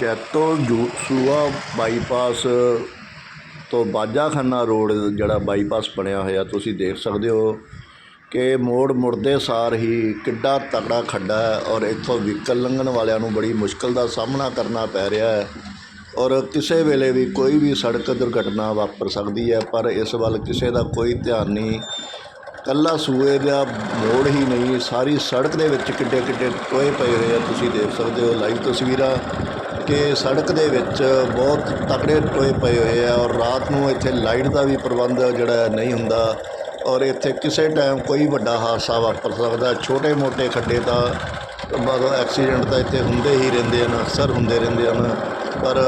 ਜੈਤੋ ਜੂ, ਸੂਆ ਬਾਈਪਾਸ ਤੋਂ ਬਾਜਾਖਾਨਾ ਰੋਡ ਜਿਹੜਾ ਬਾਈਪਾਸ ਬਣਿਆ ਹੋਇਆ, ਤੁਸੀਂ ਦੇਖ ਸਕਦੇ ਹੋ ਕਿ ਮੋੜ ਮੁੜਦੇ ਸਾਰ ਹੀ ਕਿੱਡਾ ਤਕੜਾ ਖੱਡਾ ਹੈ ਔਰ ਇੱਥੋਂ ਵਹੀਕਲ ਲੰਘਣ ਵਾਲਿਆਂ ਨੂੰ ਬੜੀ ਮੁਸ਼ਕਲ ਦਾ ਸਾਹਮਣਾ ਕਰਨਾ ਪੈ ਰਿਹਾ ਹੈ ਔਰ ਕਿਸੇ ਵੇਲੇ ਵੀ ਕੋਈ ਵੀ ਸੜਕ ਦੁਰਘਟਨਾ ਵਾਪਰ ਸਕਦੀ ਹੈ, ਪਰ ਇਸ ਵੱਲ ਕਿਸੇ ਦਾ ਕੋਈ ਧਿਆਨ ਨਹੀਂ। ਕੱਲਾ ਸੂਏ ਦਾ ਮੋੜ ਹੀ ਨਹੀਂ, ਸਾਰੀ ਸੜਕ ਦੇ ਵਿੱਚ ਕਿੱਡੇ ਕਿੱਡੇ ਟੋਏ ਪਏ ਹੋਏ ਆ, ਤੁਸੀਂ ਦੇਖ ਸਕਦੇ ਹੋ, ਲਾਈਵ ਤਸਵੀਰਾਂ। ਕਿ ਸੜਕ ਦੇ ਵਿੱਚ ਬਹੁਤ ਤਕੜੇ ਟੋਏ ਪਏ ਹੋਏ ਆ ਔਰ ਰਾਤ ਨੂੰ ਇੱਥੇ ਲਾਈਟ ਦਾ ਵੀ ਪ੍ਰਬੰਧ ਜਿਹੜਾ ਨਹੀਂ ਹੁੰਦਾ ਔਰ ਇੱਥੇ ਕਿਸੇ ਟਾਈਮ ਕੋਈ ਵੱਡਾ ਹਾਦਸਾ ਵਾਪਰ ਸਕਦਾ, ਛੋਟੇ ਮੋਟੇ ਖੱਡੇ ਤਾਂ ਮਤਲਬ ਐਕਸੀਡੈਂਟ ਤਾਂ ਇੱਥੇ ਹੁੰਦੇ ਹੀ ਰਹਿੰਦੇ ਹਨ, ਅਕਸਰ ਹੁੰਦੇ ਰਹਿੰਦੇ ਹਨ, ਪਰ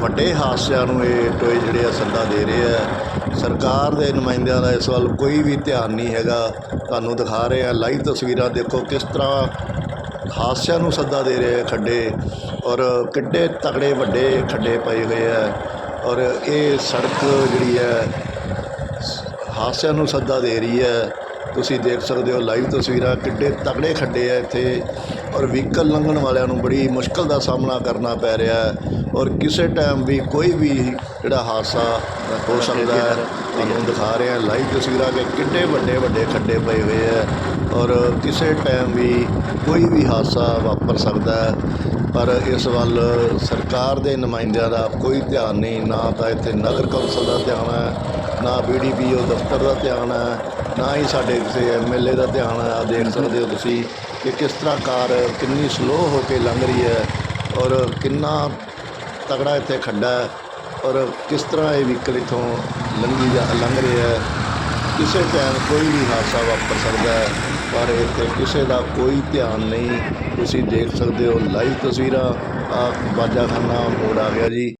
ਵੱਡੇ ਹਾਦਸਿਆਂ ਨੂੰ ਇਹ ਟੋਏ ਜਿਹੜੇ ਆ ਸੱਦਾ ਦੇ ਰਹੇ ਆ। ਸਰਕਾਰ ਦੇ ਨੁਮਾਇੰਦਿਆਂ ਦਾ ਇਸ ਵੱਲ ਕੋਈ ਵੀ ਧਿਆਨ ਨਹੀਂ ਹੈਗਾ। ਤੁਹਾਨੂੰ ਦਿਖਾ ਰਹੇ ਆ, ਲਾਈਵ ਤਸਵੀਰਾਂ ਦੇਖੋ ਕਿਸ ਤਰ੍ਹਾਂ ਹਾਦਸਿਆਂ ਨੂੰ ਸੱਦਾ ਦੇ ਰਹੇ ਆ ਖੱਡੇ ਔਰ ਕਿੱਡੇ ਤਕੜੇ ਵੱਡੇ ਖੱਡੇ ਪਏ ਹੋਏ ਆ ਔਰ ਇਹ ਸੜਕ ਜਿਹੜੀ ਹੈ, ਹਾਦਸਿਆਂ ਨੂੰ ਸੱਦਾ ਦੇ ਰਹੀ ਹੈ। ਤੁਸੀਂ ਦੇਖ ਸਕਦੇ ਹੋ ਲਾਈਵ ਤਸਵੀਰਾਂ ਕਿੱਡੇ ਤਕੜੇ ਖੱਡੇ ਆ ਇੱਥੇ ਔਰ ਵਹੀਕਲ ਲੰਘਣ ਵਾਲਿਆਂ ਨੂੰ ਬੜੀ ਮੁਸ਼ਕਲ ਦਾ ਸਾਹਮਣਾ ਕਰਨਾ ਪੈ ਰਿਹਾ ਹੈ ਔਰ ਕਿਸੇ ਟਾਈਮ ਵੀ ਕੋਈ ਵੀ ਜਿਹੜਾ ਹਾਦਸਾ ਹੋ ਸਕਦਾ ਹੈ, ਤੁਹਾਨੂੰ ਦਿਖਾ ਰਹੇ ਹਾਂ ਲਾਈਵ ਤਸਵੀਰਾਂ ਕਿ ਕਿੱਡੇ ਵੱਡੇ ਵੱਡੇ ਖੱਡੇ ਪਏ ਹੋਏ ਆ ਔਰ ਕਿਸੇ ਟਾਈਮ ਵੀ ਕੋਈ ਵੀ ਹਾਦਸਾ ਵਾਪਰ ਸਕਦਾ ਹੈ, ਪਰ ਇਸ ਵੱਲ ਸਰਕਾਰ ਦੇ ਨੁਮਾਇੰਦਿਆਂ ਦਾ ਕੋਈ ਧਿਆਨ ਨਹੀਂ, ਨਾ ਤਾਂ ਇੱਥੇ ਨਗਰ ਕੌਂਸਲ ਦਾ ਧਿਆਨ ਹੈ ਨਾ ਬੀਡੀਪੀਓ ਦਫ਼ਤਰ ਦਾ ਧਿਆਨ ਹੈ, ਨਾ ਹੀ ਸਾਡੇ ਕਿਸੇ ਐਮਐਲਏ ਦਾ ਧਿਆਨ ਹੈ, ਆਹ ਦੇਖ ਸਕਦੇ ਹੋ ਤੁਸੀਂ ਕਿ ਕਿਸ ਤਰ੍ਹਾਂ ਕਾਰ ਕਿੰਨੀ ਸਲੋ ਹੋ ਕੇ ਲੰਘ ਰਹੀ ਹੈ ਔਰ ਕਿੰਨਾ ਤਗੜਾ ਇੱਥੇ ਖੱਡਾ ਹੈ ਔਰ ਕਿਸ ਤਰ੍ਹਾਂ ਇਹ ਵਹੀਕਲ ਇੱਥੋਂ ਲੰਘੀ ਜਾ, ਲੰਘ ਰਿਹਾ ਹੈ। ਕਿਸੇ ਟਾਈਮ ਕੋਈ ਵੀ ਹਾਦਸਾ ਵਾਪਰ ਸਕਦਾ ਹੈ, ਪਰ ਇੱਥੇ ਕਿਸੇ ਦਾ ਕੋਈ ਧਿਆਨ ਨਹੀਂ। ਤੁਸੀਂ ਦੇਖ ਸਕਦੇ ਹੋ ਲਾਈਵ ਤਸਵੀਰਾਂ ਆ ਬਾਜਾਖਾਨਾ ਮੋੜ ਆ ਗਿਆ ਜੀ।